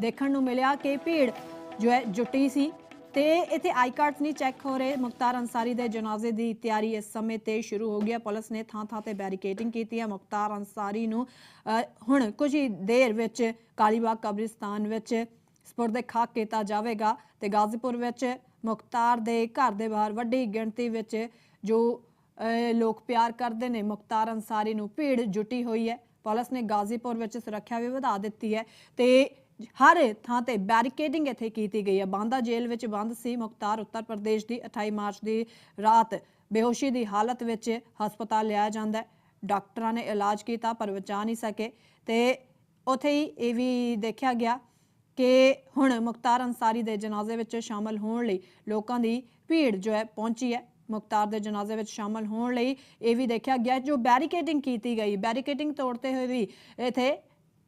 ਦੇਖਣ ਨੂੰ ਮਿਲਿਆ ਕਿ ਭੀੜ ਜੋ ਹੈ ਜੁਟੀ ਸੀ ਤੇ ਇੱਥੇ ਆਈ ਕਾਰਡਸ ਨਹੀਂ ਚੈੱਕ ਹੋ ਰਹੇ। ਮੁਖਤਾਰ ਅੰਸਾਰੀ ਦੇ ਜਨਾਜ਼ੇ ਦੀ ਤਿਆਰੀ ਇਸ ਸਮੇਂ ਤੇ ਸ਼ੁਰੂ ਹੋ ਗਈ ਹੈ। ਪੁਲਿਸ ਨੇ ਥਾਂ ਥਾਂ ਤੇ ਬੈਰੀਕੇਡਿੰਗ ਕੀਤੀ ਹੈ। ਮੁਖਤਾਰ ਅੰਸਾਰੀ ਨੂੰ ਹੁਣ ਕੁਝ ਹੀ ਦੇਰ ਵਿੱਚ ਕਾਲੀਬਾਗ ਕਬਰਿਸਤਾਨ ਵਿੱਚ ਸਪੁਰਦ ਖਾਕ ਕੀਤਾ ਜਾਵੇਗਾ ਤੇ ਗਾਜ਼ੀਪੁਰ ਵਿੱਚ ਮੁਖਤਾਰ ਦੇ ਘਰ ਦੇ ਬਾਹਰ ਵੱਡੀ ਗਿਣਤੀ ਵਿੱਚ ਜੋ ਲੋਕ ਪਿਆਰ ਕਰਦੇ ਨੇ, ਮੁਖਤਾਰ ਅੰਸਾਰੀ ਨੂੰ ਭੀੜ ਜੁਟੀ ਹੋਈ ਹੈ। ਪੁਲਿਸ ਨੇ ਗਾਜ਼ੀਪੁਰ ਵਿੱਚ ਸੁਰੱਖਿਆ ਵੀ ਵਧਾ ਦਿੱਤੀ ਹੈ ਤੇ ਹਰ ਥਾਂ ਤੇ ਬੈਰੀਕੇਡਿੰਗ ਇੱਥੇ ਕੀਤੀ ਗਈ ਹੈ। ਬਾਂਦਾ ਜੇਲ੍ਹ ਵਿੱਚ ਬੰਦ ਸੀ। ਮੁਖਤਾਰ ਉੱਤਰ ਪ੍ਰਦੇਸ਼ ਦੀ 28 ਮਾਰਚ ਦੀ ਰਾਤ ਬੇਹੋਸ਼ੀ ਦੀ ਹਾਲਤ ਵਿੱਚ ਹਸਪਤਾਲ ਲਿਆ ਜਾਂਦਾ ਡਾਕਟਰਾਂ ਨੇ ਇਲਾਜ ਕੀਤਾ, ਪਰ ਬਚਾ ਨਹੀਂ ਸਕੇ। ਤੇ ਉੱਥੇ ਹੀ ਇਹ ਵੀ ਦੇਖਿਆ ਗਿਆ ਕਿ ਹੁਣ ਮੁਖਤਾਰ ਅੰਸਾਰੀ ਦੇ ਜਨਾਜ਼ੇ ਵਿੱਚ ਸ਼ਾਮਲ ਹੋਣ ਲਈ ਲੋਕਾਂ ਦੀ ਭੀੜ ਜੋ ਹੈ ਪਹੁੰਚੀ ਹੈ। ਮੁਖਤਾਰ ਦੇ ਜਨਾਜ਼ੇ ਵਿੱਚ ਸ਼ਾਮਲ ਹੋਣ ਲਈ ਇਹ ਵੀ ਦੇਖਿਆ ਗਿਆ ਜੋ ਬੈਰੀਕੇਡਿੰਗ ਕੀਤੀ ਗਈ। ਬੈਰੀਕੇਡਿੰਗ ਤੋੜਦੇ ਹੋਏ ਵੀ ਇਥੇ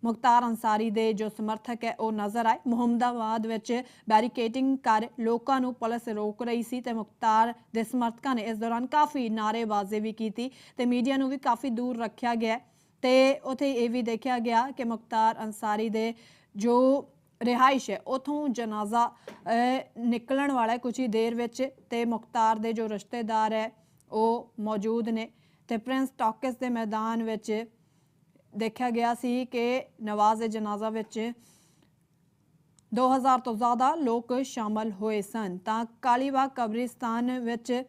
ਮੁਖਤਾਰ ਅੰਸਾਰੀ ਦੇ ਜੋ ਸਮਰਥਕ ਹੈ, ਉਹ ਨਜ਼ਰ ਆਏ। ਮੁਹੰਮਦਾਬਾਦ ਵਿੱਚ ਬੈਰੀਕੇਟਿੰਗ ਕਰ ਲੋਕਾਂ ਨੂੰ ਪੁਲਿਸ ਰੋਕ ਰਹੀ ਸੀ ਤੇ ਮੁਖਤਾਰ ਦੇ ਸਮਰਥਕਾਂ ਨੇ ਇਸ ਦੌਰਾਨ ਕਾਫੀ ਨਾਅਰੇਬਾਜ਼ੀ ਵੀ ਕੀਤੀ ਤੇ ਮੀਡੀਆ ਨੂੰ ਵੀ ਕਾਫੀ ਦੂਰ ਰੱਖਿਆ ਗਿਆ। ਹੈ ਤੇ ਉਥੇ ਇਹ ਵੀ ਦੇਖਿਆ ਗਿਆ ਕਿ ਮੁਖਤਾਰ ਅੰਸਾਰੀ ਦੇ ਜੋ ਰਿਹਾਇਸ਼ ਹੈ, ਉਥੋਂ ਜਨਾਜ਼ਾ ਨਿਕਲਣ ਵਾਲਾ ਹੈ ਕੁਝ ਹੀ ਦੇਰ ਵਿੱਚ ਤੇ ਮੁਖਤਾਰ ਦੇ ਜੋ ਰਿਸ਼ਤੇਦਾਰ ਹੈ, ਉਹ ਮੌਜੂਦ ਨੇ ਤੇ ਪ੍ਰਿੰਸ ਟਾਕਸ ਦੇ ਮੈਦਾਨ ਵਿੱਚ ਦੇਖਿਆ ਗਿਆ ਸੀ ਕਿ ਨਵਾਜ਼ ਜਨਾਜ਼ਾ ਵਿੱਚ 2000 ਤੋਂ ਜ਼ਿਆਦਾ ਲੋਕ ਸ਼ਾਮਲ ਹੋਏ ਸਨ। ਤਾਂ ਕਾਲੀਬਾਗ ਕਬਰਿਸਤਾਨ ਵਿੱਚ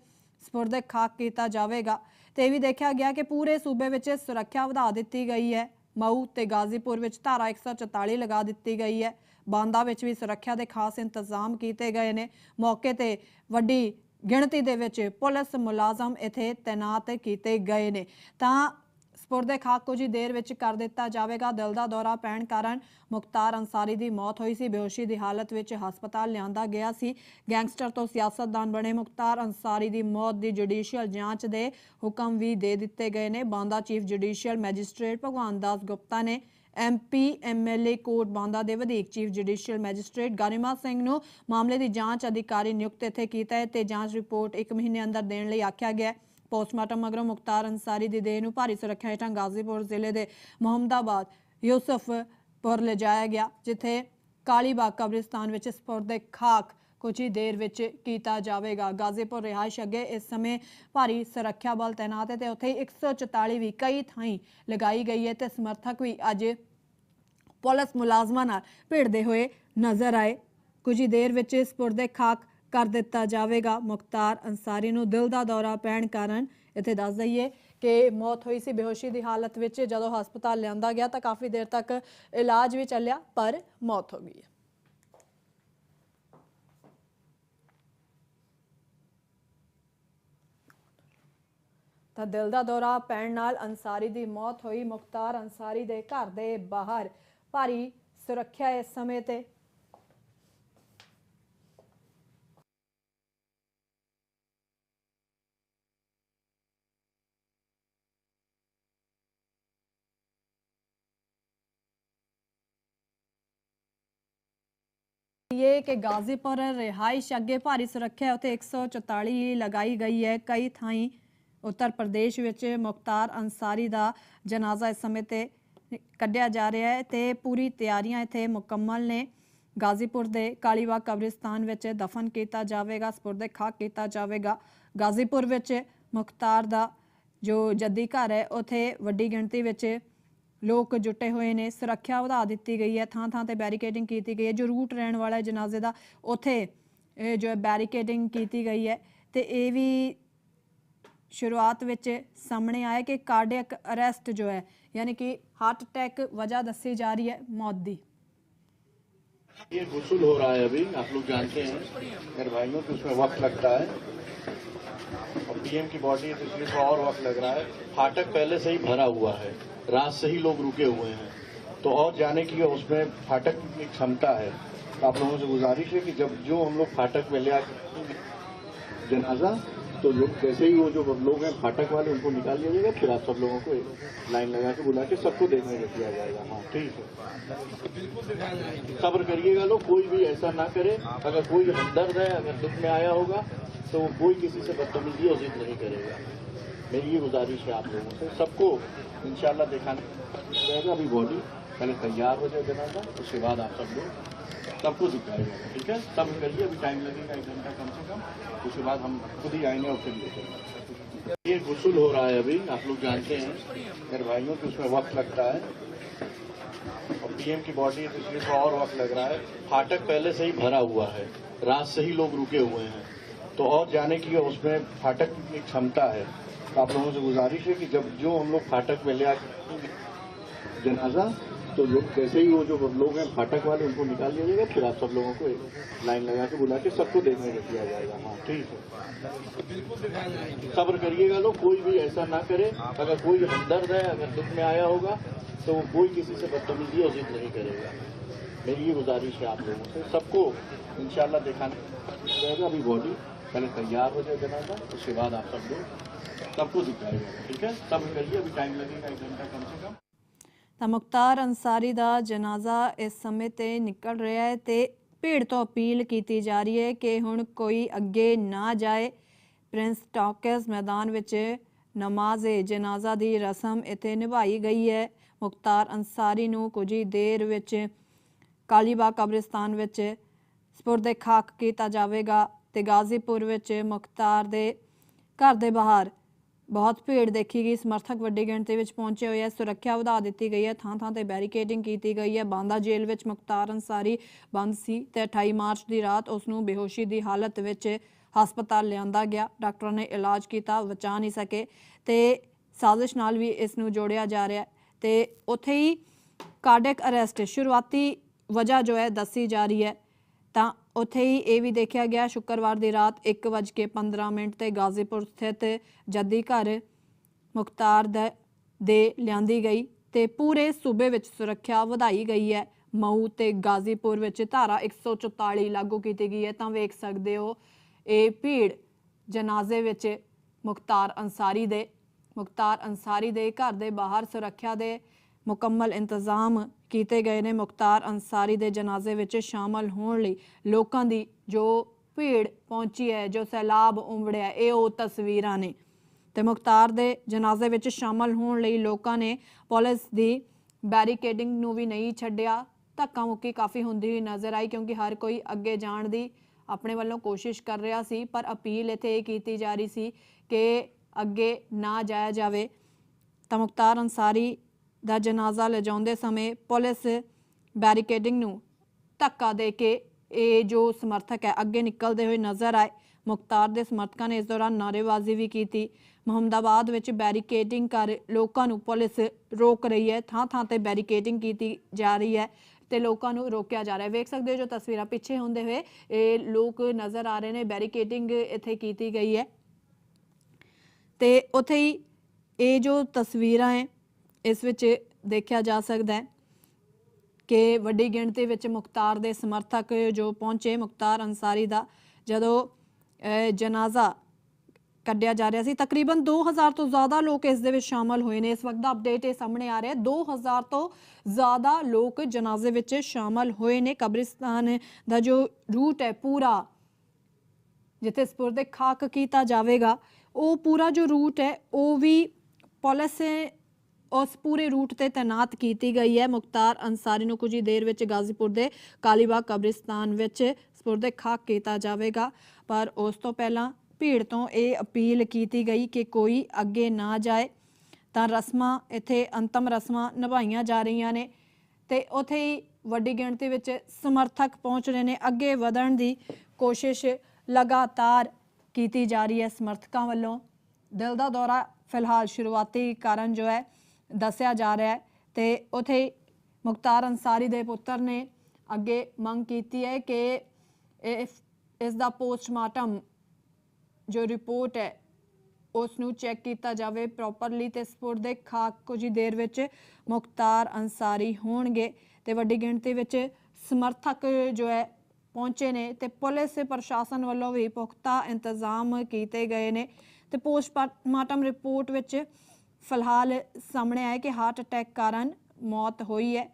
ਸਪੁਰਦ ਖਾਕ ਕੀਤਾ ਜਾਵੇਗਾ। ਤੇ ਇਹ ਵੀ ਦੇਖਿਆ ਗਿਆ ਕਿ ਪੂਰੇ ਸੂਬੇ ਵਿੱਚ ਸੁਰੱਖਿਆ ਵਧਾ ਦਿੱਤੀ ਗਈ ਹੈ। ਮਊ ਤੇ ਗਾਜ਼ੀਪੁਰ ਵਿੱਚ ਧਾਰਾ 144 ਲਗਾ ਦਿੱਤੀ ਗਈ ਹੈ। ਬਾਂਦਾ ਵਿੱਚ ਵੀ ਸੁਰੱਖਿਆ ਦੇ ਖਾਸ ਇੰਤਜ਼ਾਮ ਕੀਤੇ ਗਏ ਨੇ। ਮੌਕੇ ਤੇ ਵੱਡੀ ਗਿਣਤੀ ਦੇ ਵਿੱਚ ਪੁਲਿਸ ਮੁਲਾਜ਼ਮ ਇੱਥੇ ਤਾਇਨਾਤ ਕੀਤੇ ਗਏ ਨੇ। ਤਾਂ ਸਪੁਰਦੇ ਖਾਕ ਕੁਝ ਹੀ ਦੇਰ ਵਿੱਚ ਕਰ ਦਿੱਤਾ ਜਾਵੇਗਾ ਦਿਲ ਦਾ ਦੌਰਾ ਪੈਣ ਕਾਰਨ ਮੁਖਤਾਰ ਅੰਸਾਰੀ ਦੀ ਮੌਤ ਹੋਈ ਸੀ। ਬੇਹੋਸ਼ੀ ਦੀ ਹਾਲਤ ਵਿੱਚ ਹਸਪਤਾਲ ਲਿਆਂਦਾ ਗਿਆ ਸੀ। ਗੈਂਗਸਟਰ ਤੋਂ ਸਿਆਸਤਦਾਨ ਬਣੇ ਮੁਖਤਾਰ ਅੰਸਾਰੀ ਦੀ ਮੌਤ ਦੀ ਜੁਡੀਸ਼ੀਅਲ ਜਾਂਚ ਦੇ ਹੁਕਮ ਵੀ ਦੇ ਦਿੱਤੇ ਗਏ ਨੇ। ਬਾਂਦਾ ਚੀਫ ਜੁਡੀਸ਼ੀਅਲ ਮੈਜਿਸਟ੍ਰੇਟ ਭਗਵਾਨ ਦਾਸ ਗੁਪਤਾ ਨੇ ਐਮਪੀ ਐਮਐਲਏ ਕੋਰਟ ਬਾਂਦਾ ਦੇ ਵਧੀਕ chief judicial magistrate Garima Singh ਨੂੰ ਮਾਮਲੇ ਦੀ ਜਾਂਚ ਅਧਿਕਾਰੀ ਨਿਯੁਕਤ ਇੱਥੇ ਕੀਤਾ ਹੈ ਤੇ ਜਾਂਚ ਰਿਪੋਰਟ 1 ਮਹੀਨੇ ਅੰਦਰ ਦੇਣ ਲਈ ਆਖਿਆ ਗਿਆ ਹੈ। ਪੋਸਟਮਾਰਟਮ ਮਗਰੋਂ ਮੁਖਤਾਰ ਅੰਸਾਰੀ ਦੀ ਦੇਹ ਨੂੰ ਭਾਰੀ ਸੁਰੱਖਿਆ ਹੇਠਾਂ ਗਾਜ਼ੀਪੁਰ ਜ਼ਿਲ੍ਹੇ ਦੇ ਮੁਹੰਮਦਾਬਾਦ ਯੂਸਫਪੁਰ ਲਿਜਾਇਆ ਗਿਆ, ਜਿੱਥੇ ਕਾਲੀਬਾਗ ਕਬਰਿਸਤਾਨ ਵਿੱਚ ਸਪੁਰਦੇ ਖਾਕ ਕੁਝ ਹੀ ਦੇਰ ਵਿੱਚ ਕੀਤਾ ਜਾਵੇਗਾ। ਗਾਜ਼ੀਪੁਰ ਰਿਹਾਇਸ਼ ਅੱਗੇ ਇਸ ਸਮੇਂ ਭਾਰੀ ਸੁਰੱਖਿਆ ਬਲ ਤਾਇਨਾਤ ਹੈ ਤੇ ਉੱਥੇ ਹੀ 144 ਵੀ ਕਈ ਥਾਈਂ ਲਗਾਈ ਗਈ ਹੈ ਤੇ ਸਮਰਥਕ ਵੀ ਅੱਜ ਪੁਲਿਸ ਮੁਲਾਜ਼ਮਾਂ ਨਾਲ ਭਿੜਦੇ ਹੋਏ ਨਜ਼ਰ ਆਏ। ਕੁਝ ਹੀ ਦੇਰ ਵਿੱਚ ਸਪੁਰਦੇ ਖਾਕ ਕਰ ਦਿੱਤਾ ਜਾਵੇਗਾ। ਮੁਖਤਾਰ ਅੰਸਾਰੀ ਨੂੰ ਦਿਲ ਦਾ ਦੌਰਾ ਪੈਣ ਕਾਰਨ ਇੱਥੇ ਦੱਸ ਦਈਏ ਕਿ ਮੌਤ ਹੋਈ ਸੀ। ਬੇਹੋਸ਼ੀ ਦੀ ਹਾਲਤ ਵਿੱਚ ਜਦੋਂ ਹਸਪਤਾਲ ਲਿਆਂਦਾ ਗਿਆ ਤਾਂ ਕਾਫੀ ਦੇਰ ਤੱਕ ਇਲਾਜ ਵੀ ਚੱਲਿਆ, ਪਰ ਮੌਤ ਹੋ ਗਈ ਹੈ। ਤਾਂ ਦਿਲ ਦਾ ਦੌਰਾ ਪੈਣ ਨਾਲ ਅੰਸਾਰੀ ਦੀ ਮੌਤ ਹੋਈ। ਮੁਖਤਾਰ ਅੰਸਾਰੀ ਦੇ ਘਰ ਦੇ ਬਾਹਰ ਭਾਰੀ ਸੁਰੱਖਿਆ ਇਸ ਸਮੇਂ ਤੇ ਇਹ ਕਿ ਗਾਜ਼ੀਪੁਰ ਰਿਹਾਇਸ਼ ਅੱਗੇ ਭਾਰੀ ਸੁਰੱਖਿਆ ਉਤੇ 144 ਲਗਾਈ ਗਈ ਹੈ। ਕਈ ਥਾਈਂ ਉੱਤਰ ਪ੍ਰਦੇਸ਼ ਵਿੱਚ ਮੁਖਤਾਰ ਅੰਸਾਰੀ ਦਾ ਜਨਾਜ਼ਾ ਇਸ ਸਮੇਂ ਤੇ ਕੱਢਿਆ ਜਾ ਰਿਹਾ ਹੈ ਤੇ ਪੂਰੀ ਤਿਆਰੀਆਂ ਇੱਥੇ ਮੁਕੰਮਲ ਨੇ। ਗਾਜ਼ੀਪੁਰ ਦੇ ਕਾਲੀਬਾਗ ਕਬਰਿਸਤਾਨ ਵਿੱਚ ਦਫਨ ਕੀਤਾ ਜਾਵੇਗਾ, ਸਪੁਰਦੇ ਖਾਕ ਕੀਤਾ ਜਾਵੇਗਾ। ਗਾਜ਼ੀਪੁਰ ਵਿੱਚ ਮੁਖਤਾਰ ਦਾ ਜੋ ਜੱਦੀ ਘਰ ਹੈ, ਉਥੇ ਵੱਡੀ ਗਿਣਤੀ ਵਿੱਚ ਲੋਕ ਜੁਟੇ ਹੋਏ ਨੇ ਸੁਰੱਖਿਆ ਵਧਾ ਦਿੱਤੀ ਗਈ ਹੈ ਥਾਂ ਥਾਂ ਤੇ ਬੈਰੀਕੇਡਿੰਗ ਕੀਤੀ ਗਈ ਹੈ ਜੋ ਰੂਟ ਰਹਿਣ ਵਾਲਾ ਹੈ ਜਨਾਜ਼ੇ ਦਾ ਉਥੇ ਇਹ ਜੋ ਹੈ ਬੈਰੀਕੇਡਿੰਗ ਕੀਤੀ ਗਈ ਹੈ ਤੇ ਇਹ ਵੀ ਸ਼ੁਰੂਆਤ ਵਿੱਚ ਸਾਹਮਣੇ ਆਇਆ ਕਿ ਕਾਰਡੀਅਕ ਅਰੈਸਟ ਜੋ ਹੈ ਯਾਨੀ ਕਿ ਹਾਰਟ ਅਟੈਕ ਵਜ੍ਹਾ ਦੱਸੀ ਜਾ ਰਹੀ ਹੈ ਮੌਤ ਦੀ ये गुसल हो रहा है अभी आप लोग जानते हैं मेरे भाइयों तो उसमें वक्त लगता है और पीएम की बॉडी है तो इसलिए थोड़ा और वक्त लग रहा है फाटक पहले से ही भरा हुआ है रात से ही लोग रुके हुए हैं। तो और जाने की उसमें फाटक की क्षमता है। तो आप लोगों से गुजारिश है कि जब जो हम लोग फाटक में ले आके जनाजा तो लोग जैसे ही वो जो लोग हैं फाटक वाले, उनको निकाल लिया जाएगा, फिर आप सब लोगों को लाइन लगा के बुला के सबको देखने को किया जाएगा। हाँ ठीक है। सब्र करिएगा लोग, कोई भी ऐसा ना करे। अगर कोई हमदर्द है, अगर दुख में आया होगा तो वो कोई किसी से बदतमीजी और जिद नहीं करेगा। मेरी ये गुजारिश है आप लोगों से। सबको इंशाल्लाह दिखाने जाएगा अभी बॉडी पहले तैयार हो जाए जनाजा, उसके बाद आप सब लोग सबको दिखाएगा ठीक है? सब करिए, अभी टाइम लगेगा, एक घंटा कम से कम। उसके बाद हम खुद ही आएँगे और फिर चलेंगे ये गुसल हो रहा है अभी, आप लोग जानते हैं, मेरे भाइयों कि उसमें वक्त लगता है। और पीएम की बॉडी है तो और वक्त लग रहा है। फाटक पहले से ही भरा हुआ है, रात से ही लोग रुके हुए हैं। तो और जाने की उसमें फाटक की क्षमता है। आप लोगों से गुजारिश है कि जब जो हम लोग फाटक में ले आए जनाजा तो लोग जैसे ही वो जो लोग हैं फाटक वाले, उनको निकाल लिया जाएगा, फिर आप सब लोगों को लाइन लगा के बुला के सबको देखने को किया जाएगा। हाँ ठीक है। सब्र करिएगा लोग, कोई भी ऐसा ना करे। अगर कोई हमदर्द है, अगर दुख में आया होगा तो वो कोई किसी से बदतमीजी और जिद नहीं करेगा। मेरी ये गुजारिश है आप लोगों से। सबको इंशाल्लाह दिखाने रहेगा अभी बॉडी पहले तैयार हो जाए जनाजा, उसके बाद आप सब लोग सबको दिखाएगा ठीक है सब करिए अभी टाइम लगेगा एक घंटा कम से कम ਤਾਂ ਮੁਖਤਾਰ ਅੰਸਾਰੀ ਦਾ ਜਨਾਜ਼ਾ ਇਸ ਸਮੇਂ ਤੇ ਨਿਕਲ ਰਿਹਾ ਹੈ ਤੇ ਭੀੜ ਤੋਂ ਅਪੀਲ ਕੀਤੀ ਜਾ ਰਹੀ ਹੈ ਕਿ ਹੁਣ ਕੋਈ ਅੱਗੇ ਨਾ ਜਾਏ ਪ੍ਰਿੰਸ ਟਾਕਸ ਮੈਦਾਨ ਵਿੱਚ ਨਮਾਜ਼-ਏ ਜਨਾਜ਼ਾ ਦੀ ਰਸਮ ਇੱਥੇ ਨਿਭਾਈ ਗਈ ਹੈ ਮੁਖਤਾਰ ਅੰਸਾਰੀ ਨੂੰ ਕੁਝ ਹੀ ਦੇਰ ਵਿੱਚ ਕਾਲੀਬਾਗ ਕਬਰਿਸਤਾਨ ਵਿੱਚ ਸਪੁਰਦੇ ਖਾਕ ਕੀਤਾ ਜਾਵੇਗਾ ਤੇ ਗਾਜ਼ੀਪੁਰ ਵਿੱਚ ਮੁਖਤਾਰ ਦੇ ਘਰ ਦੇ ਬਾਹਰ। ਬਹੁਤ ਭੀੜ ਦੇਖੀ ਗਈ। ਸਮਰਥਕ ਵੱਡੀ ਗਿਣਤੀ ਵਿੱਚ ਪਹੁੰਚੇ ਹੋਏ ਹੈ ਸੁਰੱਖਿਆ ਵਧਾ ਦਿੱਤੀ ਗਈ ਹੈ ਥਾਂ ਥਾਂ ਤੇ ਬੈਰੀਕੇਡਿੰਗ ਕੀਤੀ ਗਈ ਹੈ ਬਾਂਦਾ ਜੇਲ੍ਹ ਵਿੱਚ ਮੁਖਤਾਰ ਅੰਸਾਰੀ ਬੰਦ ਸੀ ਤੇ 28 ਮਾਰਚ ਦੀ ਰਾਤ ਉਸ ਨੂੰ ਬੇਹੋਸ਼ੀ ਦੀ ਹਾਲਤ ਵਿੱਚ ਹਸਪਤਾਲ ਲਿਆਂਦਾ ਗਿਆ। ਡਾਕਟਰਾਂ ਨੇ ਇਲਾਜ ਕੀਤਾ, ਬਚਾ ਨਹੀਂ ਸਕੇ ਤੇ ਸਾਜ਼ਿਸ਼ ਨਾਲ ਵੀ ਇਸ ਨੂੰ ਜੋੜਿਆ ਜਾ ਰਿਹਾ। ਹੈ ਤੇ ਉੱਥੇ ਹੀ ਕਾਰਡਿਕ ਅਰੈਸਟ। ਸ਼ੁਰੂਆਤੀ ਵਜ੍ਹਾ ਜੋ ਹੈ, ਦੱਸੀ ਜਾ ਰਹੀ ਹੈ ਤਾਂ ਉੱਥੇ ਹੀ ਇਹ ਵੀ ਦੇਖਿਆ ਗਿਆ, ਸ਼ੁੱਕਰਵਾਰ ਦੀ ਰਾਤ 1:15 ਮਿੰਟ ਤੇ ਗਾਜ਼ੀਪੁਰ ਸਥਿਤ ਜੱਦੀ ਘਰ ਮੁਖਤਾਰ ਦੇ ਦੇ ਲਿਆਂਦੀ ਗਈ ਤੇ ਪੂਰੇ ਸੂਬੇ ਵਿੱਚ ਸੁਰੱਖਿਆ ਵਧਾਈ ਗਈ ਹੈ। ਮਊ ਤੇ ਗਾਜ਼ੀਪੁਰ ਵਿੱਚ ਧਾਰਾ 144 ਲਾਗੂ ਕੀਤੀ ਗਈ ਹੈ। ਤਾਂ ਵੇਖ ਸਕਦੇ ਹੋ, ਇਹ ਭੀੜ ਜਨਾਜ਼ੇ ਵਿੱਚ ਮੁਖਤਾਰ ਅੰਸਾਰੀ ਦੇ, ਮੁਖਤਾਰ ਅੰਸਾਰੀ ਦੇ ਘਰ ਦੇ ਬਾਹਰ ਸੁਰੱਖਿਆ ਦੇ ਮੁਕੰਮਲ ਇੰਤਜ਼ਾਮ ਕੀਤੇ ਗਏ ਨੇ ਮੁਖਤਾਰ ਅੰਸਾਰੀ ਦੇ ਜਨਾਜ਼ੇ ਵਿੱਚ ਸ਼ਾਮਲ ਹੋਣ ਲਈ ਲੋਕਾਂ ਦੀ ਜੋ ਭੀੜ ਪਹੁੰਚੀ ਹੈ, ਜੋ ਸੈਲਾਬ ਉਮੜਿਆ ਇਹ ਉਹ ਤਸਵੀਰਾਂ ਨੇ। ਤੇ ਮੁਖਤਾਰ ਦੇ ਜਨਾਜ਼ੇ ਵਿੱਚ ਸ਼ਾਮਲ ਹੋਣ ਲਈ ਲੋਕਾਂ ਨੇ ਪੁਲਿਸ ਦੀ ਬੈਰੀਕੇਡਿੰਗ ਨੂੰ ਵੀ ਨਹੀਂ ਛੱਡਿਆ। ਧੱਕਾ ਮੁੱਕੀ ਕਾਫੀ ਹੁੰਦੀ ਹੋਈ ਨਜ਼ਰ ਆਈ ਕਿਉਂਕਿ ਹਰ ਕੋਈ ਅੱਗੇ ਜਾਣ ਦੀ ਆਪਣੇ ਵੱਲੋਂ ਕੋਸ਼ਿਸ਼ ਕਰ ਰਿਹਾ ਸੀ, ਪਰ ਅਪੀਲ ਇੱਥੇ ਇਹ ਕੀਤੀ ਜਾ ਰਹੀ ਸੀ ਕਿ ਅੱਗੇ ਨਾ ਜਾਇਆ ਜਾਵੇ। ਤਾਂ ਮੁਖਤਾਰ ਅੰਸਾਰੀ ਦਾ ਜਨਾਜ਼ਾ ਲਿਜਾਉਂਦੇ ਸਮੇਂ ਪੁਲਿਸ ਬੈਰੀਕੇਡਿੰਗ ਨੂੰ ਧੱਕਾ ਦੇ ਕੇ ਇਹ ਜੋ ਸਮਰਥਕ ਹੈ, ਅੱਗੇ ਨਿਕਲਦੇ ਹੋਏ ਨਜ਼ਰ ਆਏ। ਮੁਖਤਾਰ ਦੇ ਸਮਰਥਕਾਂ ਨੇ ਇਸ ਦੌਰਾਨ ਨਾਅਰੇਬਾਜ਼ੀ ਵੀ ਕੀਤੀ। ਮੁਹੰਮਦਾਬਾਦ ਵਿੱਚ ਬੈਰੀਕੇਡਿੰਗ ਕਰ ਲੋਕਾਂ ਨੂੰ ਪੁਲਿਸ ਰੋਕ ਰਹੀ ਹੈ। ਥਾਂ ਥਾਂ ਤੇ ਬੈਰੀਕੇਡਿੰਗ ਕੀਤੀ ਜਾ ਰਹੀ ਹੈ ਤੇ ਲੋਕਾਂ ਨੂੰ ਰੋਕਿਆ ਜਾ ਰਿਹਾ ਹੈ। ਵੇਖ ਸਕਦੇ ਹੋ ਜੋ ਤਸਵੀਰਾਂ ਪਿੱਛੇ ਹੁੰਦੇ ਹੋਏ ਇਹ ਲੋਕ ਨਜ਼ਰ ਆ ਰਹੇ ਨੇ। ਬੈਰੀਕੇਡਿੰਗ ਇੱਥੇ ਕੀਤੀ ਗਈ ਹੈ ਤੇ ਉੱਥੇ ਹੀ ਇਹ ਜੋ ਤਸਵੀਰਾਂ ਹੈ ਇਸ ਵਿੱਚ ਦੇਖਿਆ ਜਾ ਸਕਦਾ ਹੈ ਕਿ ਵੱਡੀ ਗਿਣਤੀ ਵਿੱਚ ਮੁਖਤਾਰ ਦੇ ਸਮਰਥਕ ਜੋ ਪਹੁੰਚੇ, ਮੁਖਤਾਰ ਅੰਸਾਰੀ ਦਾ, ਜਦੋਂ ਜਨਾਜ਼ਾ ਕੱਢਿਆ ਜਾ ਰਿਹਾ ਸੀ, ਤਕਰੀਬਨ 2000 ਤੋਂ ਜ਼ਿਆਦਾ ਲੋਕ ਇਸ ਦੇ ਵਿੱਚ ਸ਼ਾਮਲ ਹੋਏ ਨੇ। ਇਸ ਵਕਤ ਦਾ ਅਪਡੇਟ ਇਹ ਸਾਹਮਣੇ ਆ ਰਿਹਾ ਹੈ। 2000 ਤੋਂ ਜ਼ਿਆਦਾ ਲੋਕ ਜਨਾਜ਼ੇ ਵਿੱਚ ਸ਼ਾਮਲ ਹੋਏ ਨੇ। ਕਬਰਿਸਤਾਨ ਦਾ ਜੋ ਰੂਟ ਹੈ ਪੂਰਾ, ਜਿੱਥੇ ਸਪੁਰਦੇ ਖਾਕ ਕੀਤਾ ਜਾਵੇਗਾ, ਉਹ ਪੂਰਾ ਜੋ ਰੂਟ ਹੈ, ਉਹ ਵੀ ਪੁਲਿਸ ਉਸ ਪੂਰੇ ਰੂਟ ਤੇ ਤਾਇਨਾਤ ਕੀਤੀ ਗਈ ਹੈ। ਮੁਖਤਾਰ ਅੰਸਾਰੀ ਨੂੰ ਕੁਝ ਹੀ ਦੇਰ ਵਿੱਚ ਗਾਜ਼ੀਪੁਰ ਦੇ ਕਾਲੀਬਾਗ ਕਬਰਿਸਤਾਨ ਵਿੱਚ ਸਪੁਰਦੇ ਖਾਕ ਕੀਤਾ ਜਾਵੇਗਾ। ਪਰ ਉਸ ਤੋਂ ਪਹਿਲਾਂ ਭੀੜ ਤੋਂ ਇਹ ਅਪੀਲ ਕੀਤੀ ਗਈ ਕਿ ਕੋਈ ਅੱਗੇ ਨਾ ਜਾਏ। ਤਾਂ ਰਸਮਾਂ, ਇੱਥੇ ਅੰਤਮ ਰਸਮਾਂ ਨਿਭਾਈਆਂ ਜਾ ਰਹੀਆਂ ਨੇ ਤੇ ਉਥੇ ਹੀ ਵੱਡੀ ਗਿਣਤੀ ਵਿੱਚ ਸਮਰਥਕ ਪਹੁੰਚ ਰਹੇ ਨੇ। ਅੱਗੇ ਵਧਣ ਦੀ ਕੋਸ਼ਿਸ਼ ਲਗਾਤਾਰ ਕੀਤੀ ਜਾ ਰਹੀ ਹੈ ਸਮਰਥਕਾਂ ਵੱਲੋਂ। ਦਿਲ ਦਾ ਦੌਰਾ ਫਿਲਹਾਲ ਸ਼ੁਰੂਆਤੀ ਕਾਰਨ ਜੋ ਹੈ ਦੱਸਿਆ ਜਾ ਰਿਹਾ ਹੈ ਤੇ ਉਥੇ ਮੁਖਤਾਰ ਅੰਸਾਰੀ ਦੇ ਪੁੱਤਰ ਨੇ ਅੱਗੇ ਮੰਗ ਕੀਤੀ ਹੈ ਕਿ ਇਸ ਦਾ ਪੋਸਟਮਾਰਟਮ ਜੋ ਰਿਪੋਰਟ ਹੈ ਉਸ ਨੂੰ ਚੈੱਕ ਕੀਤਾ ਜਾਵੇ ਪ੍ਰੋਪਰਲੀ ਤੇ ਦੇ ਖਾਕ ਕੁਝ ਹੀ ਦੇਰ ਵਿੱਚ ਮੁਖਤਾਰ ਅੰਸਾਰੀ ਹੋਣਗੇ ਤੇ ਵੱਡੀ ਗਿਣਤੀ ਵਿੱਚ ਸਮਰਥਕ ਜੋ ਹੈ ਪਹੁੰਚੇ ਨੇ ਤੇ ਪੁਲਿਸ ਪ੍ਰਸ਼ਾਸਨ ਵੱਲੋਂ ਵੀ ਪੁਖਤਾ ਇੰਤਜ਼ਾਮ ਕੀਤੇ ਗਏ ਨੇ ਤੇ ਪੋਸਟਮਾਰਟਮ ਰਿਪੋਰਟ ਵਿੱਚ ਫਿਲਹਾਲ ਸਾਹਮਣੇ ਆਇਆ ਕਿ ਹਾਰਟ ਅਟੈਕ ਕਾਰਨ ਮੌਤ ਹੋਈ ਹੈ।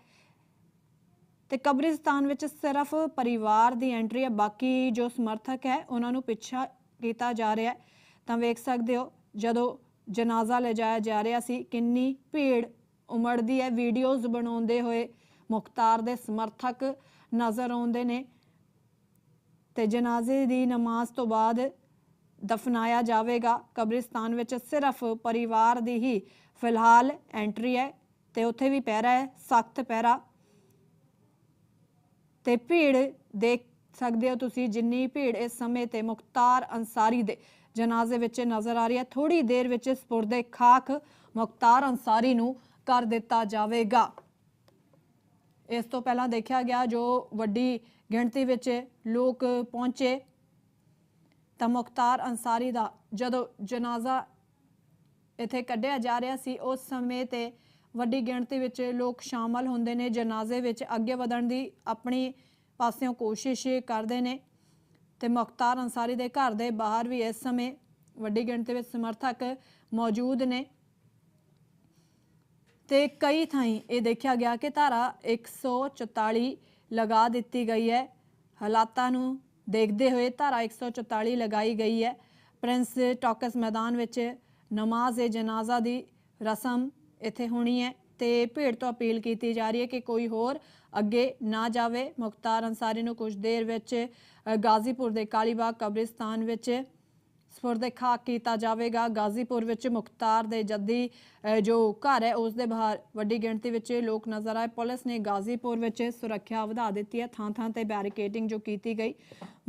ਤੇ ਕਬਰਿਸਤਾਨ ਵਿੱਚ ਸਿਰਫ ਪਰਿਵਾਰ ਦੀ ਐਂਟਰੀ ਹੈ, ਬਾਕੀ ਜੋ ਸਮਰਥਕ ਹੈ, ਉਹਨਾਂ ਨੂੰ ਪਿੱਛਾ ਕੀਤਾ ਜਾ ਰਿਹਾ ਹੈ। ਤਾਂ ਵੇਖ ਸਕਦੇ ਹੋ, ਜਦੋਂ ਜਨਾਜ਼ਾ ਲਿਜਾਇਆ ਜਾ ਰਿਹਾ ਸੀ, ਕਿੰਨੀ ਭੀੜ ਉਮੜਦੀ ਹੈ। ਵੀਡੀਓਜ਼ ਬਣਾਉਂਦੇ ਹੋਏ ਮੁਖਤਾਰ ਦੇ ਸਮਰਥਕ ਨਜ਼ਰ ਆਉਂਦੇ ਨੇ। ਤੇ ਜਨਾਜ਼ੇ ਦੀ ਨਮਾਜ਼ ਤੋਂ ਬਾਅਦ ਦਫਨਾਇਆ ਜਾਵੇਗਾ। ਕਬਰਿਸਤਾਨ ਵਿੱਚ ਸਿਰਫ ਪਰਿਵਾਰ ਦੀ ਹੀ ਫਿਲਹਾਲ ਐਂਟਰੀ ਹੈ ਤੇ ਉੱਥੇ ਵੀ ਪਹਿਰਾ ਹੈ, ਸਖਤ ਪਹਿਰਾ। ਤੇ ਭੀੜ ਦੇਖ ਸਕਦੇ ਹੋ ਤੁਸੀਂ ਜਿੰਨੀ ਭੀੜ ਇਸ ਸਮੇਂ ਤੇ ਮੁਖਤਾਰ ਅੰਸਾਰੀ ਦੇ ਜਨਾਜ਼ੇ ਵਿੱਚ ਨਜ਼ਰ ਆ ਰਹੀ ਹੈ। ਥੋੜੀ ਦੇਰ ਵਿੱਚ ਸਪੁਰਦੇ ਖਾਕ ਮੁਖਤਾਰ ਅੰਸਾਰੀ ਨੂੰ ਕਰ ਦਿੱਤਾ ਜਾਵੇਗਾ। ਇਸ ਤੋਂ ਪਹਿਲਾਂ ਦੇਖਿਆ ਗਿਆ ਜੋ ਵੱਡੀ ਗਿਣਤੀ ਵਿੱਚ ਲੋਕ ਪਹੁੰਚੇ ਤਾਂ ਮੁਖਤਾਰ ਅੰਸਾਰੀ ਦਾ ਜਦੋਂ ਜਨਾਜ਼ਾ ਇੱਥੇ ਕੱਢਿਆ ਜਾ ਰਿਹਾ ਸੀ, ਉਸ ਸਮੇਂ ਤੇ ਵੱਡੀ ਗਿਣਤੀ ਵਿੱਚ ਲੋਕ ਸ਼ਾਮਲ ਹੁੰਦੇ ਨੇ, ਜਨਾਜ਼ੇ ਵਿੱਚ ਅੱਗੇ ਵਧਣ ਦੀ ਆਪਣੀ ਪਾਸਿਓਂ ਕੋਸ਼ਿਸ਼ ਕਰਦੇ ਨੇ ਤੇ ਮੁਖਤਾਰ ਅੰਸਾਰੀ ਦੇ ਘਰ ਦੇ ਬਾਹਰ ਵੀ ਇਸ ਸਮੇਂ ਵੱਡੀ ਗਿਣਤੀ ਵਿੱਚ ਸਮਰਥਕ ਮੌਜੂਦ ਨੇ। ਤੇ ਕਈ ਥਾਈਂ ਇਹ ਦੇਖਿਆ ਗਿਆ ਕਿ ਧਾਰਾ 144 ਲਗਾ ਦਿੱਤੀ ਗਈ ਹੈ। ਹਾਲਾਤਾਂ ਨੂੰ ਦੇਖਦੇ ਹੋਏ ਧਾਰਾ 144 ਲਗਾਈ ਗਈ ਹੈ। ਪ੍ਰਿੰਸ ਟਾਕਸ ਮੈਦਾਨ ਵਿੱਚ ਨਮਾਜ਼ ਏ ਜਨਾਜ਼ਾ ਦੀ ਰਸਮ ਇੱਥੇ ਹੋਣੀ ਹੈ ਤੇ ਭੀੜ ਤੋਂ ਅਪੀਲ ਕੀਤੀ ਜਾ ਰਹੀ ਹੈ ਕਿ ਕੋਈ ਹੋਰ ਅੱਗੇ ਨਾ ਜਾਵੇ। ਮੁਖਤਾਰ ਅੰਸਾਰੀ ਨੂੰ ਕੁਝ ਦੇਰ ਵਿੱਚ ਗਾਜ਼ੀਪੁਰ ਦੇ ਕਾਲੀਬਾਗ ਕਬਰਿਸਤਾਨ ਵਿੱਚ ਸਪੁਰਦੇ ਖਾਕ ਕੀਤਾ ਜਾਵੇਗਾ। ਗਾਜ਼ੀਪੁਰ ਵਿੱਚ ਮੁਖਤਾਰ ਦੇ ਜੱਦੀ ਜੋ ਘਰ ਹੈ, ਉਸ ਦੇ ਬਾਹਰ ਵੱਡੀ ਗਿਣਤੀ ਵਿੱਚ ਲੋਕ ਨਜ਼ਰ ਆਏ। ਪੁਲਿਸ ਨੇ ਗਾਜ਼ੀਪੁਰ ਵਿੱਚ ਸੁਰੱਖਿਆ ਵਧਾ ਦਿੱਤੀ ਹੈ। ਥਾਂ ਥਾਂ ਤੇ ਬੈਰੀਕੇਡਿੰਗ ਜੋ ਕੀਤੀ ਗਈ,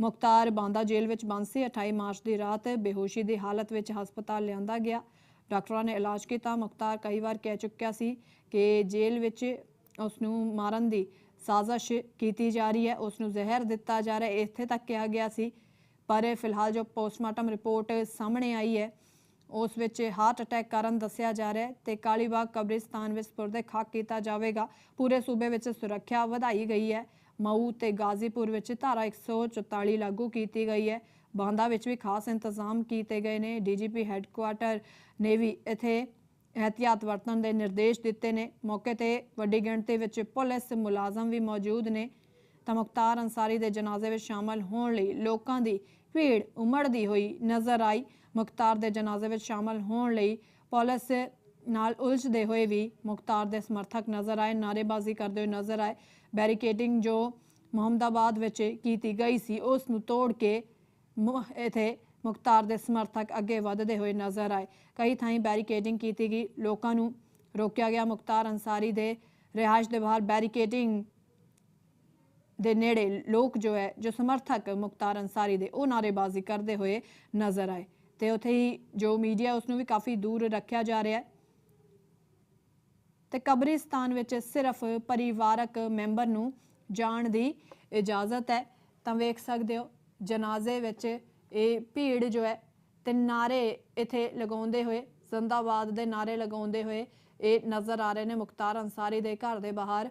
ਮੁਖਤਾਰ ਬਾਂਦਾ ਜੇਲ੍ਹ ਵਿੱਚ ਬੰਦ ਸੀ। 28 ਮਾਰਚ ਦੀ ਰਾਤ ਬੇਹੋਸ਼ੀ ਦੀ ਹਾਲਤ ਵਿੱਚ ਹਸਪਤਾਲ ਲਿਆਂਦਾ ਗਿਆ। ਡਾਕਟਰਾਂ ਨੇ ਇਲਾਜ ਕੀਤਾ। ਮੁਖਤਾਰ ਕਈ ਵਾਰ ਕਹਿ ਚੁੱਕਿਆ ਸੀ ਕਿ ਜੇਲ੍ਹ ਵਿੱਚ ਉਸ ਨੂੰ ਮਾਰਨ ਦੀ ਸਾਜ਼ਿਸ਼ ਕੀਤੀ ਜਾ ਰਹੀ ਹੈ ਉਸ ਨੂੰ ਜ਼ਹਿਰ ਦਿੱਤਾ ਜਾ ਰਿਹਾ ਹੈ। ਇੱਥੇ ਤੱਕ ਕਿਹਾ ਗਿਆ ਸੀ ਪਰ ਫਿਲਹਾਲ ਜੋ ਪੋਸਟਮਾਰਟਮ ਰਿਪੋਰਟ ਸਾਹਮਣੇ ਆਈ ਹੈ, ਉਸ ਵਿੱਚ ਹਾਰਟ ਅਟੈਕ ਕਾਰਨ ਦੱਸਿਆ ਜਾ ਰਿਹਾ ਹੈ ਤੇ ਕਾਲੀਬਾਗ ਕਬਰਿਸਤਾਨ ਵਿੱਚ ਪੁਰਦੇ ਖਾਕ ਕੀਤਾ ਜਾਵੇਗਾ। ਪੂਰੇ ਸੂਬੇ ਵਿੱਚ ਸੁਰੱਖਿਆ ਵਧਾਈ ਗਈ ਹੈ। ਮਊ ਤੇ ਗਾਜ਼ੀਪੁਰ ਵਿੱਚ ਧਾਰਾ 144 ਲਾਗੂ ਕੀਤੀ ਗਈ ਹੈ। ਬਾਂਦਾ ਵਿੱਚ ਵੀ ਖਾਸ ਇੰਤਜ਼ਾਮ ਕੀਤੇ ਗਏ ਨੇ। ਡੀਜੀਪੀ ਹੈੱਡਕੁਆਟਰ ਨੇ ਵੀ ਇੱਥੇ ਇਹਤਿਆਤ ਵਰਤਣ ਦੇ ਨਿਰਦੇਸ਼ ਦਿੱਤੇ ਨੇ। ਮੌਕੇ ਤੇ ਵੱਡੀ ਗਿਣਤੀ ਵਿੱਚ ਪੁਲਿਸ ਮੁਲਾਜ਼ਮ ਵੀ ਮੌਜੂਦ ਨੇ। ਤਾਂ ਮੁਖਤਾਰ ਅੰਸਾਰੀ ਦੇ ਜਨਾਜ਼ੇ ਵਿੱਚ ਸ਼ਾਮਲ ਹੋਣ ਲਈ ਲੋਕਾਂ ਦੀ ਭੀੜ ਉਮੜਦੀ ਹੋਈ ਨਜ਼ਰ ਆਈ। ਮੁਖਤਾਰ ਦੇ ਜਨਾਜ਼ੇ ਵਿੱਚ ਸ਼ਾਮਲ ਹੋਣ ਲਈ ਪੁਲਿਸ ਨਾਲ ਉਲਝਦੇ ਹੋਏ ਵੀ ਮੁਖਤਾਰ ਦੇ ਸਮਰਥਕ ਨਜ਼ਰ ਆਏ ਨਾਰੇਬਾਜ਼ੀ ਕਰਦੇ ਹੋਏ ਨਜ਼ਰ ਆਏ। ਬੈਰੀਕੇਡਿੰਗ ਜੋ ਮੁਹੰਮਦਾਬਾਦ ਵਿੱਚ ਕੀਤੀ ਗਈ ਸੀ, ਉਸ ਨੂੰ ਤੋੜ ਕੇ ਮੁ- ਇੱਥੇ ਮੁਖਤਾਰ ਦੇ ਸਮਰਥਕ ਅੱਗੇ ਵਧਦੇ ਹੋਏ ਨਜ਼ਰ ਆਏ। ਕਈ ਥਾਈਂ ਬੈਰੀਕੇਡਿੰਗ ਕੀਤੀ ਗਈ, ਲੋਕਾਂ ਨੂੰ ਰੋਕਿਆ ਗਿਆ। ਮੁਖਤਾਰ ਅੰਸਾਰੀ ਦੇ ਰਿਹਾਇਸ਼ ਦੇ ਬਾਹਰ ਬੈਰੀਕੇਡਿੰਗ ਦੇ ਨੇੜੇ ਲੋਕ ਜੋ ਹੈ, ਜੋ ਸਮਰਥਕ ਮੁਖਤਾਰ ਅੰਸਾਰੀ ਦੇ ਉਹ ਨਾਰੇਬਾਜ਼ੀ ਕਰਦੇ ਹੋਏ ਨਜ਼ਰ ਆਏ। ਤੇ ਉੱਥੇ ਹੀ ਜੋ ਮੀਡੀਆ ਉਸ ਨੂੰ ਵੀ ਕਾਫੀ ਦੂਰ ਰੱਖਿਆ ਜਾ ਰਿਹਾ ਹੈ। ਤੇ ਕਬਰਿਸਤਾਨ ਵਿੱਚ ਸਿਰਫ ਪਰਿਵਾਰਕ ਮੈਂਬਰ ਨੂੰ ਜਾਣ ਦੀ ਇਜਾਜ਼ਤ ਹੈ। ਤਾਂ ਵੇਖ ਸਕਦੇ ਹੋ, ਜਨਾਜ਼ੇ ਵਿੱਚ ਇਹ ਭੀੜ ਜੋ ਹੈ, ਤੇ ਨਾਰੇ ਇਥੇ ਲਗਾਉਂਦੇ ਹੋਏ, ਜ਼ਿੰਦਾਬਾਦ ਦੇ ਨਾਰੇ ਲਗਾਉਂਦੇ ਹੋਏ ਇਹ ਨਜ਼ਰ ਆ ਰਹੇ ਨੇ ਮੁਖਤਾਰ ਅੰਸਾਰੀ ਦੇ ਘਰ ਦੇ ਬਾਹਰ।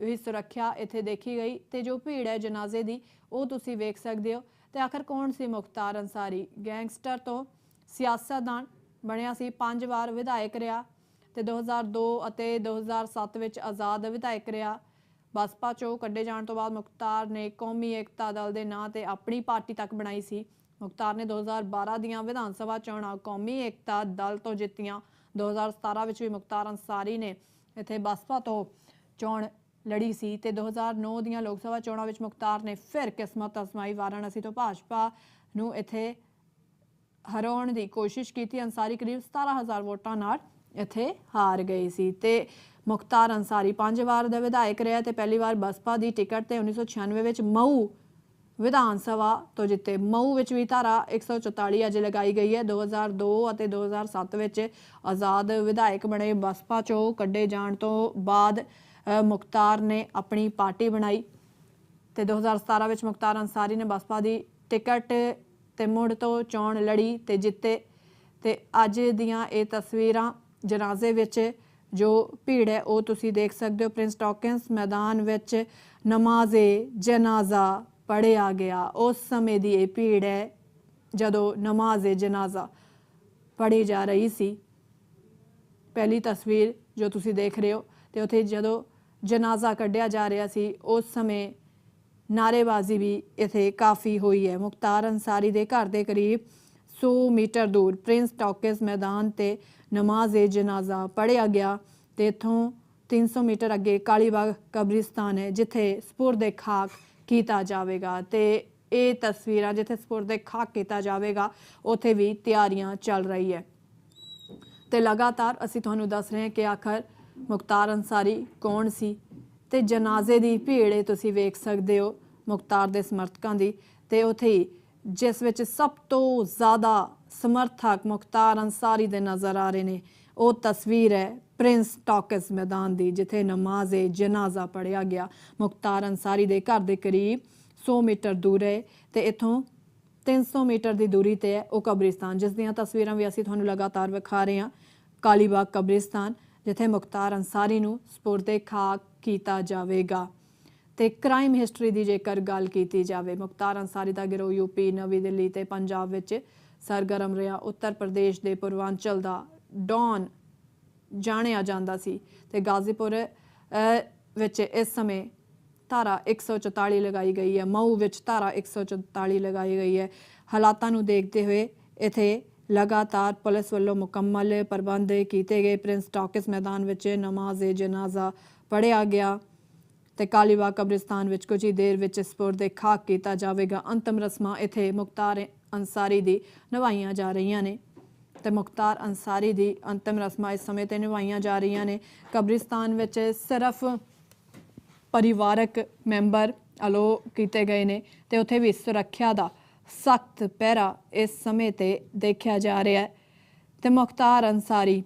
ਵੀ ਸੁਰੱਖਿਆ ਇੱਥੇ ਦੇਖੀ ਗਈ ਤੇ ਜੋ ਭੀੜ ਹੈ ਜਨਾਜ਼ੇ ਦੀ, ਉਹ ਤੁਸੀਂ ਵੇਖ ਸਕਦੇ ਹੋ। ਤੇ ਆਖਰ ਕੌਣ ਸੀ ਮੁਖਤਾਰ ਅੰਸਾਰੀ? ਗੈਂਗਸਟਰ ਤੋਂ ਸਿਆਸਤਦਾਨ ਬਣਿਆ ਸੀ, ਪੰਜ ਵਾਰ ਵਿਧਾਇਕ ਰਿਹਾ। ਤੇ 2002 ਅਤੇ 2007 ਵਿੱਚ ਆਜ਼ਾਦ ਵਿਧਾਇਕ ਰਿਹਾ। ਬਸਪਾ ਚੋਂ ਕੱਢੇ ਜਾਣ ਤੋਂ ਬਾਅਦ ਮੁਖਤਾਰ ਨੇ ਕੌਮੀ ਏਕਤਾ ਦਲ ਦੇ ਨਾਂ ਤੇ ਆਪਣੀ ਪਾਰਟੀ ਤੱਕ ਬਣਾਈ ਸੀ। ਮੁਖਤਾਰ ਨੇ 2012 ਦੀਆਂ ਵਿਧਾਨ ਸਭਾ ਚੋਣਾਂ ਕੌਮੀ ਏਕਤਾ ਦਲ ਤੋਂ ਜਿੱਤੀਆਂ। 2017 ਵਿੱਚ ਵੀ ਮੁਖਤਾਰ ਅੰਸਾਰੀ ਨੇ ਇੱਥੇ ਬਸਪਾ ਤੋਂ ਚੋਣ ਲੜੀ ਸੀ ਤੇ 2009 ਦੀਆਂ ਲੋਕ ਸਭਾ ਚੋਣਾਂ ਵਿੱਚ ਮੁਖਤਾਰ ਨੇ ਫਿਰ ਕਿਸਮਤ ਅਜ਼ਮਾਈ ਵਾਰਾਣਸੀ ਤੋਂ ਭਾਜਪਾ ਨੂੰ ਇੱਥੇ ਹਰਾਉਣ ਦੀ ਕੋਸ਼ਿਸ਼ ਕੀਤੀ। ਅੰਸਾਰੀ ਕਰੀਬ 17000 ਵੋਟਾਂ ਨਾਲ ਇੱਥੇ ਹਾਰ ਗਏ ਸੀ ਤੇ ਮੁਖਤਾਰ ਅੰਸਾਰੀ ਪੰਜ ਵਾਰ ਦਾ ਵਿਧਾਇਕ ਰਿਹਾ ਤੇ ਪਹਿਲੀ ਵਾਰ ਬਸਪਾ ਦੀ ਟਿਕਟ ਤੇ 1996 ਵਿੱਚ ਮਊ ਵਿਧਾਨ ਸਭਾ ਤੋਂ ਜਿੱਤੇ। ਮਊ ਵਿੱਚ ਵੀ ਧਾਰਾ 144 ਅੱਜ ਲਗਾਈ ਗਈ ਹੈ। 2002 ਅਤੇ 2007 ਵਿੱਚ ਆਜ਼ਾਦ ਵਿਧਾਇਕ ਬਣੇ ਬਸਪਾ ਚੋਂ ਕੱਢੇ ਜਾਣ ਤੋਂ ਬਾਅਦ ਮੁਖਤਾਰ ਨੇ ਆਪਣੀ ਪਾਰਟੀ ਬਣਾਈ ਤੇ 2017 ਵਿੱਚ ਮੁਖਤਾਰ ਅੰਸਾਰੀ ਨੇ ਬਸਪਾ ਦੀ ਟਿਕਟ ਤੇ ਮੁੜ ਤੋਂ ਚੋਣ ਲੜੀ ਤੇ ਜਿੱਤੇ ਤੇ ਅੱਜ ਦੀਆਂ ਇਹ ਤਸਵੀਰਾਂ ਜਨਾਜ਼ੇ ਵਿੱਚ ਜੋ ਭੀੜ ਹੈ, ਉਹ ਤੁਸੀਂ ਦੇਖ ਸਕਦੇ ਹੋ। ਪ੍ਰਿੰਸ ਟਾਕਿੰਸ ਮੈਦਾਨ ਵਿੱਚ ਨਮਾਜ਼ੇ ਜਨਾਜ਼ਾ ਪੜਿਆ ਗਿਆ। ਉਸ ਸਮੇਂ ਦੀ ਇਹ ਭੀੜ ਹੈ ਜਦੋਂ ਨਮਾਜ਼ੇ ਜਨਾਜ਼ਾ ਪੜ੍ਹੀ ਜਾ ਰਹੀ ਸੀ। ਪਹਿਲੀ ਤਸਵੀਰ ਜੋ ਤੁਸੀਂ ਦੇਖ ਰਹੇ ਹੋ ਤੇ ਉੱਥੇ ਜਦੋਂ ਜਨਾਜ਼ਾ ਕੱਢਿਆ ਜਾ ਰਿਹਾ ਸੀ। ਉਸ ਸਮੇਂ ਨਾਰੇਬਾਜ਼ੀ ਵੀ ਇੱਥੇ ਕਾਫੀ ਹੋਈ ਹੈ। ਮੁਖਤਾਰ ਅੰਸਾਰੀ ਦੇ ਘਰ ਦੇ ਕਰੀਬ 100 ਮੀਟਰ ਦੂਰ ਪ੍ਰਿੰਸ ਟਾਕਿਸ ਮੈਦਾਨ ਤੇ ਨਮਾਜ਼-ਏ ਜਨਾਜ਼ਾ ਪੜ੍ਹਿਆ ਗਿਆ ਤੇ ਇੱਥੋਂ 300 ਮੀਟਰ ਅੱਗੇ ਕਾਲੀਬਾਗ ਕਬਰਿਸਤਾਨ ਹੈ, ਜਿੱਥੇ ਸਪੁਰਦ ਖਾਕ ਕੀਤਾ ਜਾਵੇਗਾ ਤੇ ਇਹ ਤਸਵੀਰਾਂ ਜਿੱਥੇ ਸਪੁਰਦ ਖਾਕ ਕੀਤਾ ਜਾਵੇਗਾ, ਉੱਥੇ ਵੀ ਤਿਆਰੀਆਂ ਚੱਲ ਰਹੀ ਹੈ। ਤੇ ਲਗਾਤਾਰ ਅਸੀਂ ਤੁਹਾਨੂੰ ਦੱਸ ਰਹੇ ਹਾਂ ਕਿ ਆਖਰ ਮੁਖਤਾਰ ਅੰਸਾਰੀ ਕੌਣ ਸੀ? ਤੇ ਜਨਾਜ਼ੇ ਦੀ ਭੀੜ ਇਹ ਤੁਸੀਂ ਵੇਖ ਸਕਦੇ ਹੋ, ਮੁਖਤਾਰ ਦੇ ਸਮਰਥਕਾਂ ਦੀ। ਤੇ ਉਥੇ ਜਿਸ ਵਿੱਚ ਸਭ ਤੋਂ ਜ਼ਿਆਦਾ ਸਮਰਥਕ ਮੁਖਤਾਰ ਅੰਸਾਰੀ ਦੇ ਨਜ਼ਰ ਆ ਰਹੇ ਨੇ, ਉਹ ਤਸਵੀਰ ਹੈ ਪ੍ਰਿੰਸ ਟਾਕਸ ਮੈਦਾਨ ਦੀ, ਜਿੱਥੇ ਨਮਾਜ਼-ਏ ਜਨਾਜ਼ਾ ਪੜਿਆ ਗਿਆ। ਮੁਖਤਾਰ ਅੰਸਾਰੀ ਦੇ ਘਰ ਦੇ ਕਰੀਬ 100 ਮੀਟਰ ਦੂਰ ਹੈ ਤੇ ਇਥੋਂ 300 ਮੀਟਰ ਦੀ ਦੂਰੀ ਤੇ ਹੈ ਉਹ ਕਬਰਿਸਤਾਨ। ਜਿਸ ਦੀਆਂ ਤਸਵੀਰਾਂ ਵੀ ਅਸੀਂ ਤੁਹਾਨੂੰ ਲਗਾਤਾਰ ਵਿਖਾ ਰਹੇ ਹਾਂ, ਕਾਲੀਬਾਗ ਕਬਰਿਸਤਾਨ। ਜਿੱਥੇ ਮੁਖਤਾਰ ਅੰਸਾਰੀ ਨੂੰ ਸਪੁਰਦੇ ਖਾਕ ਕੀਤਾ ਜਾਵੇਗਾ ਤੇ ਕ੍ਰਾਈਮ ਹਿਸਟਰੀ ਦੀ ਜੇਕਰ ਗੱਲ ਕੀਤੀ ਜਾਵੇ, ਮੁਖਤਾਰ ਅੰਸਾਰੀ ਦਾ ਗਿਰੋਹ ਯੂਪੀ ਨਵੀਂ ਦਿੱਲੀ ਤੇ ਪੰਜਾਬ ਵਿੱਚ ਸਰਗਰਮ ਰਿਹਾ। ਉੱਤਰ ਪ੍ਰਦੇਸ਼ ਦੇ ਪੂਰਵਾਂਚਲ ਦਾ ਡੌਨ ਜਾਣਿਆ ਜਾਂਦਾ ਸੀ ਤੇ ਗਾਜ਼ੀਪੁਰ ਵਿੱਚ ਇਸ ਸਮੇਂ ਧਾਰਾ 144 ਲਗਾਈ ਗਈ ਹੈ। ਮਊ ਵਿੱਚ ਧਾਰਾ 144 ਲਗਾਈ ਗਈ ਹੈ। ਹਾਲਾਤਾਂ ਨੂੰ ਦੇਖਦੇ ਹੋਏ ਇਥੇ ਲਗਾਤਾਰ ਪੁਲਿਸ ਵੱਲੋਂ ਮੁਕੰਮਲ ਪ੍ਰਬੰਧ ਕੀਤੇ ਗਏ। ਪ੍ਰਿੰਸ ਟਾਕਿਸ ਮੈਦਾਨ ਵਿੱਚ ਨਮਾਜ਼ ਜਨਾਜ਼ਾ ਪੜਿਆ ਗਿਆ ਤੇ ਕਾਲੀਬਾਗ ਕਬਰਿਸਤਾਨ ਵਿੱਚ ਕੁਝ ਹੀ ਦੇਰ ਵਿੱਚ ਸਪੁਰਦ ਖਾਕ ਕੀਤਾ ਜਾਵੇਗਾ। ਅੰਤਮ ਰਸਮਾਂ ਇੱਥੇ ਮੁਖਤਾਰ ਅੰਸਾਰੀ ਦੀ ਨਿਭਾਈਆਂ ਜਾ ਰਹੀਆਂ ਨੇ। ਤੇ ਮੁਖਤਾਰ ਅੰਸਾਰੀ ਦੀ ਅੰਤਮ ਰਸਮਾਂ ਇਸ ਸਮੇਂ ਤੇ ਨਿਭਾਈਆਂ ਜਾ ਰਹੀਆਂ ਨੇ। ਕਬਰਿਸਤਾਨ ਵਿੱਚ ਸਿਰਫ ਪਰਿਵਾਰਕ ਮੈਂਬਰ ਅਲੋ ਕੀਤੇ ਗਏ ਨੇ ਤੇ ਉੱਥੇ ਵੀ ਸੁਰੱਖਿਆ ਦਾ ਸਖਤ ਪਹਿਰਾ ਇਸ ਸਮੇਂ ਤੇ ਦੇਖਿਆ ਜਾ ਰਿਹਾ ਹੈ। ਤੇ ਮੁਖਤਾਰ ਅੰਸਾਰੀ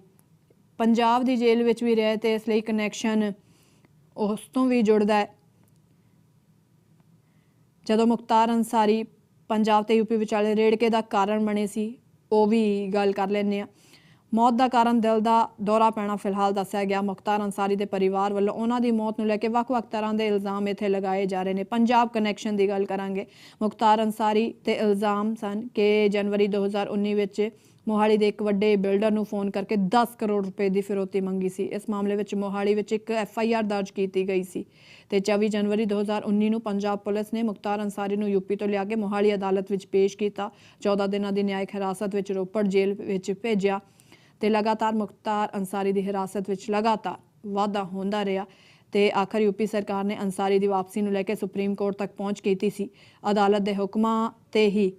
ਪੰਜਾਬ ਦੀ ਜੇਲ੍ਹ ਵਿੱਚ ਵੀ ਰਿਹਾ ਤੇ ਇਸ ਲਈ ਕਨੈਕਸ਼ਨ ਉਸ ਤੋਂ ਵੀ ਜੁੜਦਾ ਹੈ। ਜਦੋਂ ਮੁਖਤਾਰ ਅੰਸਾਰੀ ਪੰਜਾਬ ਤੇ ਯੂਪੀ ਵਿਚਾਲੇ ਰੇੜਕੇ ਦਾ ਕਾਰਨ ਬਣੇ ਸੀ, ਉਹ ਵੀ ਗੱਲ ਕਰ ਲੈਂਦੇ ਆ ਮੌਤ ਦਾ ਕਾਰਨ ਦਿਲ ਦਾ ਦੌਰਾ ਪੈਣਾ ਫਿਲਹਾਲ ਦੱਸਿਆ ਗਿਆ। ਮੁਖਤਾਰ ਅੰਸਾਰੀ ਦੇ ਪਰਿਵਾਰ ਵੱਲੋਂ ਉਹਨਾਂ ਦੀ ਮੌਤ ਨੂੰ ਲੈ ਕੇ ਵੱਖ-ਵੱਖ ਤਰ੍ਹਾਂ ਦੇ ਇਲਜ਼ਾਮ ਇੱਥੇ ਲਗਾਏ ਜਾ ਰਹੇ ਨੇ। ਪੰਜਾਬ ਕਨੈਕਸ਼ਨ ਦੀ ਗੱਲ ਕਰਾਂਗੇ। ਮੁਖਤਾਰ ਅੰਸਾਰੀ ਤੇ ਇਲਜ਼ਾਮ ਸਨ ਕਿ ਜਨਵਰੀ 2019 ਵਿੱਚ ਮੋਹਾਲੀ ਦੇ ਇੱਕ ਵੱਡੇ ਬਿਲਡਰ ਨੂੰ ਫੋਨ ਕਰਕੇ 10 ਕਰੋੜ ਰੁਪਏ ਦੀ ਫਿਰੋਤੀ ਮੰਗੀ ਸੀ। ਇਸ ਮਾਮਲੇ ਵਿੱਚ ਮੋਹਾਲੀ ਵਿੱਚ ਇੱਕ ਐਫ ਆਈ ਆਰ ਦਰਜ ਕੀਤੀ ਗਈ ਸੀ ਤੇ 24 ਜਨਵਰੀ 2019 ਨੂੰ ਪੰਜਾਬ ਪੁਲਿਸ ਨੇ ਮੁਖਤਾਰ ਅੰਸਾਰੀ ਨੂੰ ਯੂਪੀ ਤੋਂ ਲਿਆ ਕੇ ਮੋਹਾਲੀ ਅਦਾਲਤ ਵਿੱਚ ਪੇਸ਼ ਕੀਤਾ। 14 ਦਿਨਾਂ ਦੀ ਨਿਆਇਕ ਹਿਰਾਸਤ ਵਿੱਚ ਰੋਪੜ ਜੇਲ੍ਹ ਵਿੱਚ ਭੇਜਿਆ। ਤੇ ਲਗਾਤਾਰ ਮੁਖਤਾਰ ਅੰਸਾਰੀ ਦੀ ਹਿਰਾਸਤ ਵਿੱਚ ਲਗਾਤਾਰ ਵਾਧਾ ਹੁੰਦਾ ਰਿਹਾ ਤੇ ਆਖਰ ਯੂਪੀ ਸਰਕਾਰ ਨੇ ਅੰਸਾਰੀ ਦੀ ਵਾਪਸੀ ਨੂੰ ਲੈ ਕੇ ਸੁਪਰੀਮ ਕੋਰਟ ਤੱਕ ਪਹੁੰਚ ਕੀਤੀ ਸੀ। ਅਦਾਲਤ ਦੇ ਹੁਕਮਾਂ ਤੇ ਹੀ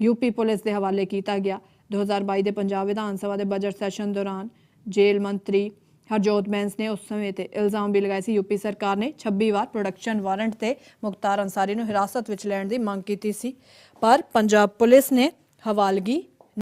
ਯੂਪੀ ਪੁਲਿਸ ਦੇ ਹਵਾਲੇ ਕੀਤਾ ਗਿਆ। 2022 ਦੇ ਪੰਜਾਬ ਵਿਧਾਨ ਸਭਾ ਦੇ ਬਜਟ ਸੈਸ਼ਨ ਦੌਰਾਨ ਜੇਲ੍ਹ ਮੰਤਰੀ ਹਰਜੋਤ ਬੈਂਸ ਨੇ ਉਸ ਸਮੇਂ ਤੇ ਇਲਜ਼ਾਮ ਵੀ ਲਗਾਏ ਸੀ। ਯੂਪੀ ਸਰਕਾਰ ਨੇ 26 ਵਾਰ ਪ੍ਰੋਡਕਸ਼ਨ ਵਾਰੰਟ ਤੇ ਮੁਖਤਾਰ ਅੰਸਾਰੀ ਨੂੰ ਹਿਰਾਸਤ ਵਿੱਚ ਲੈਣ ਦੀ ਮੰਗ ਕੀਤੀ ਸੀ। ਪਰ ਪੰਜਾਬ ਪੁਲਿਸ ਨੇ ਹਵਾਲਗੀ